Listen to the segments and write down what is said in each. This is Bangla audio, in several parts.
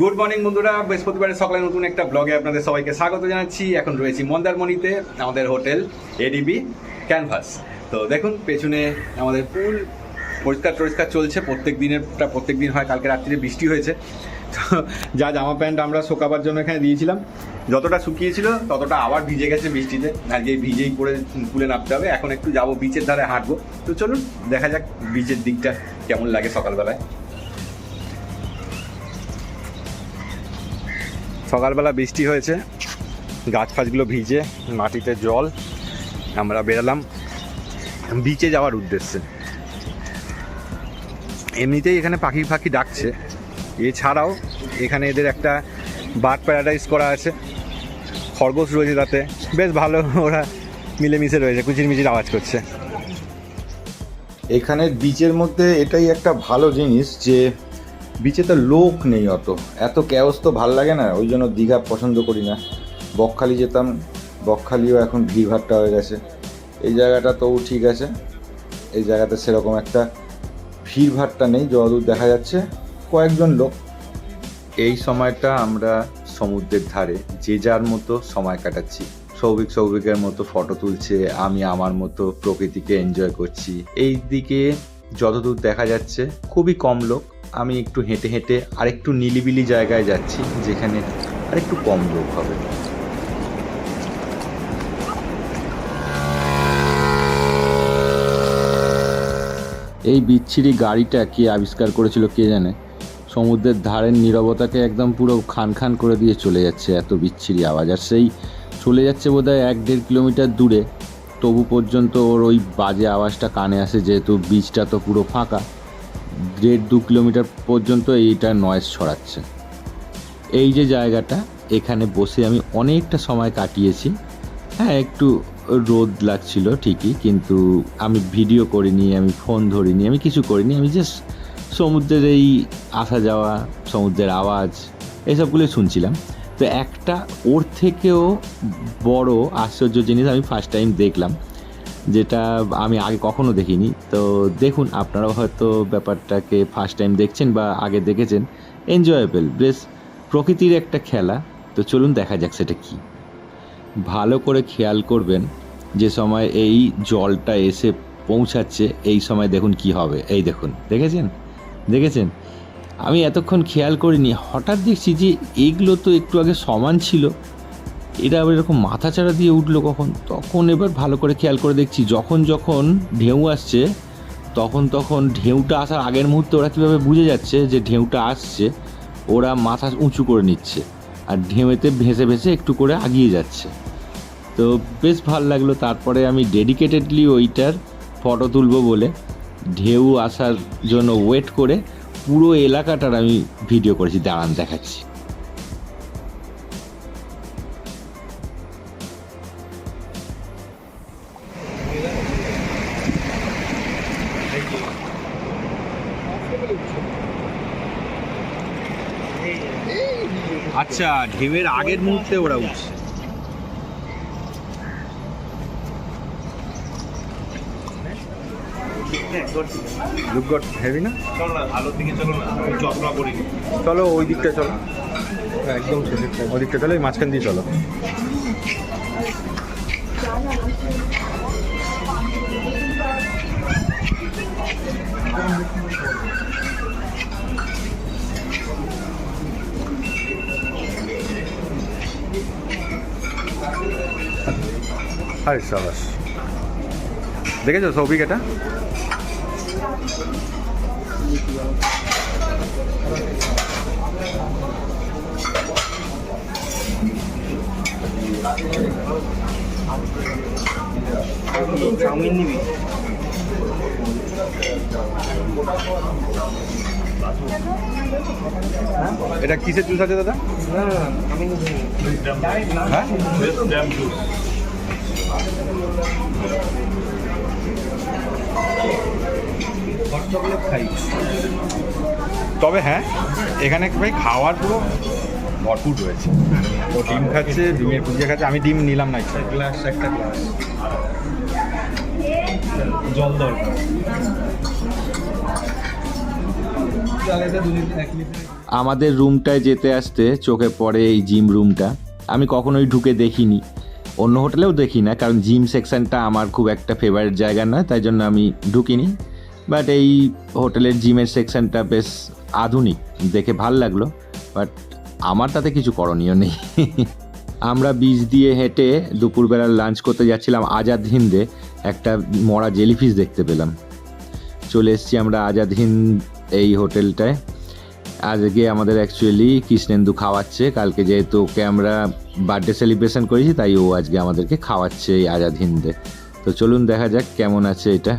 গুড মর্নিং বন্ধুরা। বৃহস্পতিবারের সকালে নতুন একটা ব্লগে আপনাদের সবাইকে স্বাগত জানাচ্ছি। এখন রয়েছি মন্দারমণিতে, আমাদের হোটেল এডিবি ক্যানভাস। তো দেখুন, পেছনে আমাদের পুল পরিষ্কার টরিষ্কার চলছে। প্রত্যেক দিনেরটা প্রত্যেক দিন হয়, কালকে রাত্রিরে বৃষ্টি হয়েছে। তো যা জামা প্যান্ট আমরা শোকাবার জন্য এখানে দিয়েছিলাম। যতটা শুকিয়েছিল, ততটা আবার ভিজে গেছে বৃষ্টিতে। আজকে ভিজেই পরে পুলে নামতে হবে। এখন একটু যাব বিচের ধারে হাঁটবো। তো চলুন, দেখা যাক বিচের দিকটা কেমন লাগে সকালবেলায়। সকালবেলা বৃষ্টি হয়েছে গাছ ফাছগুলো ভিজে, মাটিতে জল, আমরা বেরালাম বিচে যাওয়ার উদ্দেশ্যে। এমনিতেই এখানে পাখি ফাঁকি ডাকছে, এছাড়াও এখানে এদের একটা বার্ড প্যারাডাইজ করা আছে, খরগোশ রয়েছে তাতে, বেশ ভালো, ওরা মিলেমিশে রয়েছে কুচির মিচির আওয়াজ করছে। এখানের বিচের মধ্যে এটাই একটা ভালো জিনিস যে বিচে তো লোক নেই অত। এত ক্যাওস তো ভালো লাগে না, ওই জন্য দীঘা পছন্দ করি না। বকখালি যেতাম, বকখালিও এখন ভিড়ভাট্টা হয়ে গেছে। এই জায়গাটা তো ঠিক আছে, এই জায়গাতে সেরকম একটা ভিড় ভিড়ভাট্টা নেই যতদূর দেখা যাচ্ছে, কয়েকজন লোক। এই সময়টা আমরা সমুদ্রের ধারে, যে যার মতো সময় কাটাচ্ছি। সৌভিক সৌভিকের মতো ফটো তুলছে, আমি আমার মতো প্রকৃতিকে এনজয় করছি। এই দিকে যতদূর দেখা যাচ্ছে, খুবই কম লোক। আমি একটু হেঁটে হেঁটে আরেকটু নিলিবিলি জায়গায় যাচ্ছি, যেখানে আরেকটু কম লোক হবে। এই বিচ্ছিরি গাড়িটা কে আবিষ্কার করেছিল কে জানে? সমুদ্রের ধারের নীরবতাকে একদম পুরো খান খান করে দিয়ে চলে যাচ্ছে এত বিচ্ছিরি আওয়াজ। আর সেই চলে যাচ্ছে বোধহয় এক দেড় কিলোমিটার দূরে। তবু পর্যন্ত ওর ওই বাজে আওয়াজটা কানে আসে, যেহেতু বীজটা তো পুরো ফাঁকা। দেড় দু কিলোমিটার পর্যন্ত এইটা নয়েজ ছড়াচ্ছে। এই যে জায়গাটা, এখানে বসে আমি অনেকটা সময় কাটিয়েছি। হ্যাঁ একটু রোদ লাগছিল ঠিকই, কিন্তু আমি ভিডিও করিনি, আমি ফোন ধরিনি, আমি কিছু করিনি, আমি জাস্ট সমুদ্রের এই আসা যাওয়া, সমুদ্রের আওয়াজ, এসবগুলোই শুনছিলাম। তো একটা ওর থেকেও বড় আশ্চর্য জিনিস আমি ফার্স্ট টাইম দেখলাম। যেটা আমি আগে কখনো দেখিনি। তো দেখুন, আপনারাও হয়তো ব্যাপারটাকে ফার্স্ট টাইম দেখছেন বা আগে দেখেছেন। এনজয়েবল বেশ প্রকৃতির একটা খেলা। তো চলুন দেখা যাক সেটা কী। ভালো করে খেয়াল করবেন যে সময় এই জলটা এসে পৌঁছাচ্ছে, এই সময় দেখুন কি হবে। এই দেখুন, দেখেছেন? দেখেছেন? আমি এতক্ষণ খেয়াল করিনি। হঠাৎ দেখছি যে এগুলো তো একটু আগে সমান ছিল। এটা আবার এরকম মাথা চাড়া দিয়ে উঠল কখন? তখন এবার ভালো করে খেয়াল করে দেখছি, যখন যখন ঢেউ আসছে, তখন তখন ঢেউটা আসার আগের মুহূর্তে ওরা কীভাবে বুঝে যাচ্ছে যে ঢেউটা আসছে, ওরা মাথা উঁচু করে নিচ্ছে আর ঢেউতে ভেসে ভেসে একটু করে আগিয়ে যাচ্ছে। তো বেশ ভালো লাগল, তারপরে আমি ডেডিকেটেডলি ওইটার ফটো তুলবো বলে ঢেউ আসার জন্য ওয়েট করে পুরো এলাকাটার আমি ভিডিও করেছি, দাঁড়ান দেখাচ্ছি। আচ্ছা ঢেউয়ের আগের মুহূর্তে ওরা উঠছে। লুক গট হেভি না? চলো, ওই দিকটা চলো। একদম ওই দিকটা চলো, এই মাঝখান দিয়ে চলো। আরে সাবাস দেখেছ সৌভিক এটা চাউমিন নিবি এটা কিসের জুস আছে দাদা না আমি হ্যাঁ খাই তবে হ্যাঁ এখানে ভাই খাওয়ার পুরো ভরপুর রয়েছে। ও ডিম খাচ্ছে ডিমের পুজিয়া খাচ্ছে আমি ডিম নিলাম না ইচ্ছা গ্লাস একটা গ্লাস জল দরকার। আমাদের রুমটায় যেতে আসতে চোখে পড়ে এই জিম রুমটা আমি কখনোই ঢুকে দেখিনি। অন্য হোটেলেও দেখি না, কারণ জিম সেকশনটা আমার খুব একটা ফেভারিট জায়গা নয়, তাই জন্য আমি ঢুকিনি। বাট এই হোটেলের জিমের সেকশনটা বেশ আধুনিক, দেখে ভালো লাগল বাট আমার তাতে কিছু করণীয় নেই। আমরা বীজ দিয়ে হেঁটে দুপুরবেলা লাঞ্চ করতে যাচ্ছিলাম আজাদ হিন্দে, একটা মরা জেলিফিশ দেখতে পেলাম। চলে এসেছি আমরা আজাদ হিন্দ এই হোটেলটায়। আজকে আমাদের অ্যাকচুয়ালি কৃষ্ণেন্দু খাওয়াচ্ছে, কালকে যেহেতু ওকে আমরা বার্থডে সেলিব্রেশন করেছি, তাই ও আজকে আমাদেরকে খাওয়াচ্ছে এই আজাদ হিন্দে তো চলুন দেখা যাক কেমন আছে এটা।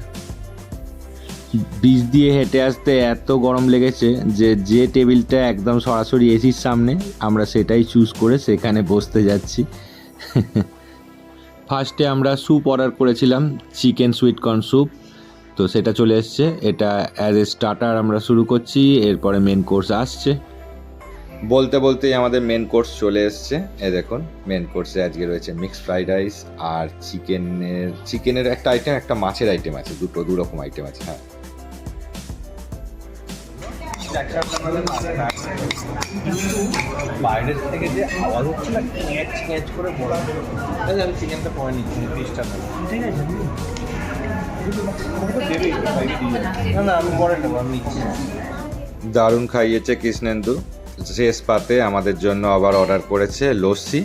বীজ দিয়ে হেঁটে আসতে এত গরম লেগেছে যে যে টেবিলটা একদম সরাসরি এসির সামনে, আমরা সেটাই চুজ করে সেখানে বসতে যাচ্ছি। ফার্স্টে আমরা স্যুপ অর্ডার করেছিলাম চিকেন সুইট কর্ন স্যুপ তো সেটা চলে এসছে। এটা অ্যাজ এ স্টার্টার আমরা শুরু করছি এরপরে মেন কোর্স আসছে। বলতে বলতেই আমাদের মেন কোর্স চলে এসছে। এ দেখুন মেন কোর্সে আজকে রয়েছে মিক্স ফ্রাইড রাইস আর চিকেনের চিকেনের একটা আইটেম একটা মাছের আইটেম আছে দুটো দু রকম আইটেম আছে হ্যাঁ। বাইরের থেকে যে আওয়াজ হচ্ছে না ক্যাচ ক্যাচ করে বলা। আমি চিকেনটা পরে নিচ্ছি ঠিক আছে। দারুণ খাইয়েছে কৃষ্ণেন্দু। শেষ পাতে আমাদের জন্য আবার অর্ডার করেছে লস্যি।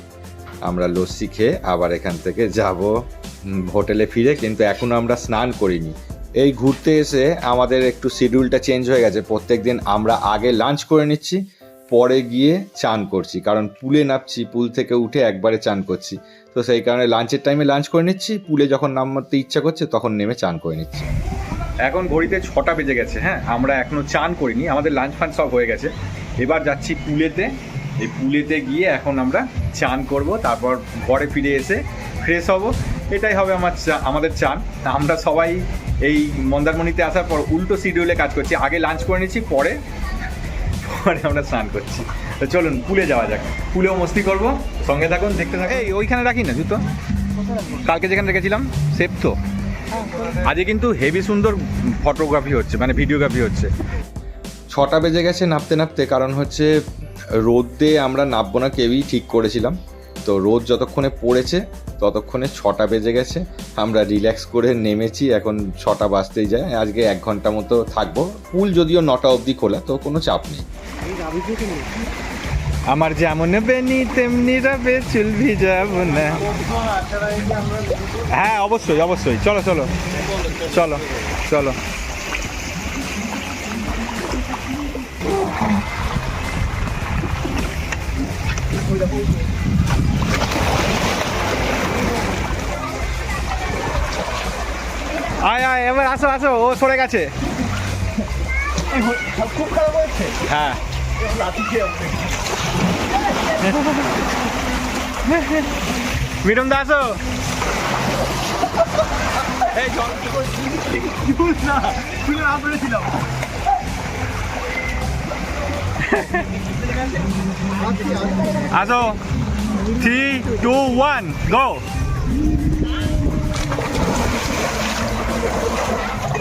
আমরা লস্যি খেয়ে আবার এখান থেকে যাব হোটেলে ফিরে, কিন্তু এখনও আমরা স্নান করিনি। এই ঘুরতে এসে আমাদের একটু শিডিউলটা চেঞ্জ হয়ে গেছে। প্রত্যেক দিন আমরা আগে লাঞ্চ করে নিচ্ছি। পরে গিয়ে চান করছি। কারণ পুলে নামছি, পুল থেকে উঠে একবারে চান করছি। তো সেই কারণে লাঞ্চের টাইমে লাঞ্চ করে নিচ্ছি, পুলে যখন নামতে ইচ্ছা করছে তখন নেমে চান করে নিচ্ছি। এখন ঘড়িতে ছটা বেজে গেছে হ্যাঁ? আমরা এখনও চান করিনি, আমাদের লাঞ্চ ফান সব হয়ে গেছে। এবার যাচ্ছি পুলেতে। এই পুলেতে গিয়ে এখন আমরা চান করব, তারপর ঘরে ফিরে এসে ফ্রেশ হব। এটাই হবে আমার আমাদের চান। আমরা সবাই এই মন্দারমণিতে আসার পর উল্টো শিডিউলে কাজ করছি। আগে লাঞ্চ করে নিচ্ছি, পরে পরে আমরা স্নান করছি। তো চলুন, পুলে যাওয়া যাক। পুলেও মস্তি করব। সঙ্গে থাকুন, দেখতে থাকুন। এই, ওইখানে রাখি না, জুতো? কালকে যেখানে রেখেছিলাম, সেফ তো? আজকে কিন্তু হেভি সুন্দর ফটোগ্রাফি হচ্ছে মানে ভিডিওগ্রাফি হচ্ছে। ছটা বেজে গেছে নাপতে নাপতে, কারণ হচ্ছে রোদে আমরা নামবো না, কেউই ঠিক করেছিলাম। তো রোদ যতক্ষণে পড়েছে, ততক্ষণে ছটা বেজে গেছে। আমরা রিল্যাক্স করে নেমেছি, এখন ছটা বাজতেই যায়। আজকে এক ঘণ্টা মতো থাকব। পুল যদিও নটা অবধি খোলা, তো কোনো চাপ নেই। আমার যেমন বেনি তেমনি রবে চুল ভিজাবো না হ্যাঁ অবশ্যই অবশ্যই। চলো চলো। চলো চলো। আয় আয় এবার আসো আসো। ও সরে গেছে। খুব খারাপ হয়েছে। হ্যাঁ। মিঠুন দা আসো আসো। থ্রি টু ওয়ান গো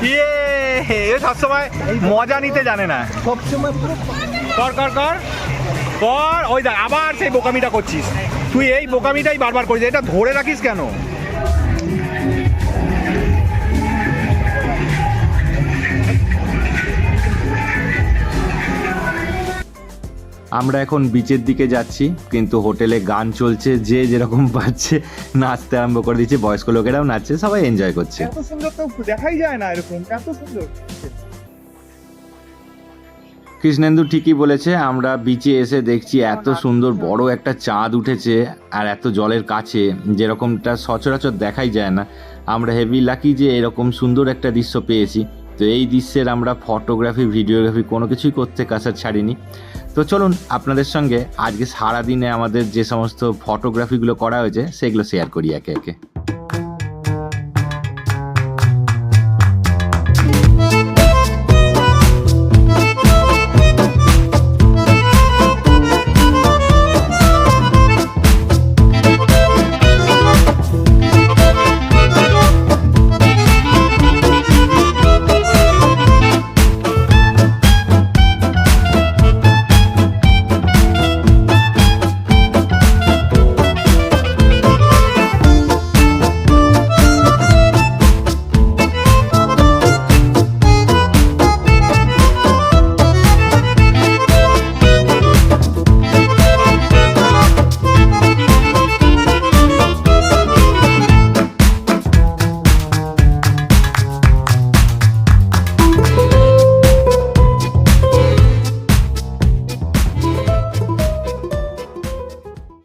ইয়ে এ সবসময় মজা নিতে জানে না। সবসময় পুরো কর কর কর। কর ওই দেখ আবার সেই বোকামিটা করছিস। তুই এই বোকামিটাই বারবার করিস এটা ধরে রাখিস কেন? আমরা এখন বিচের দিকে যাচ্ছি কিন্তু হোটেলে গান চলছে যে যেরকম পাচ্ছে নাচতে আরম্ভ করে দিচ্ছে বয়স্ক লোকেরাও নাচছে সবাই এনজয় করছে। এত সুন্দর তো দেখাই যায় না এরকম এত সুন্দর। কৃষ্ণেন্দু ঠিকই বলেছে, আমরা বিচে এসে দেখছি এত সুন্দর বড় একটা চাঁদ উঠেছে আর এত জলের কাছে, যেরকমটা সচরাচর দেখাই যায় না। আমরা হেভি লাকি যে এরকম সুন্দর একটা দৃশ্য পেয়েছি। তো এই দৃশ্যের আমরা ফটোগ্রাফি ভিডিওগ্রাফি কোনো কিছুই করতে কাছার ছাড়িনি। তো চলুন আপনাদের সঙ্গে আজকে সারাদিনে আমাদের যে সমস্ত ফটোগ্রাফিগুলো করা হয়েছে, সেগুলো শেয়ার করি একে একে।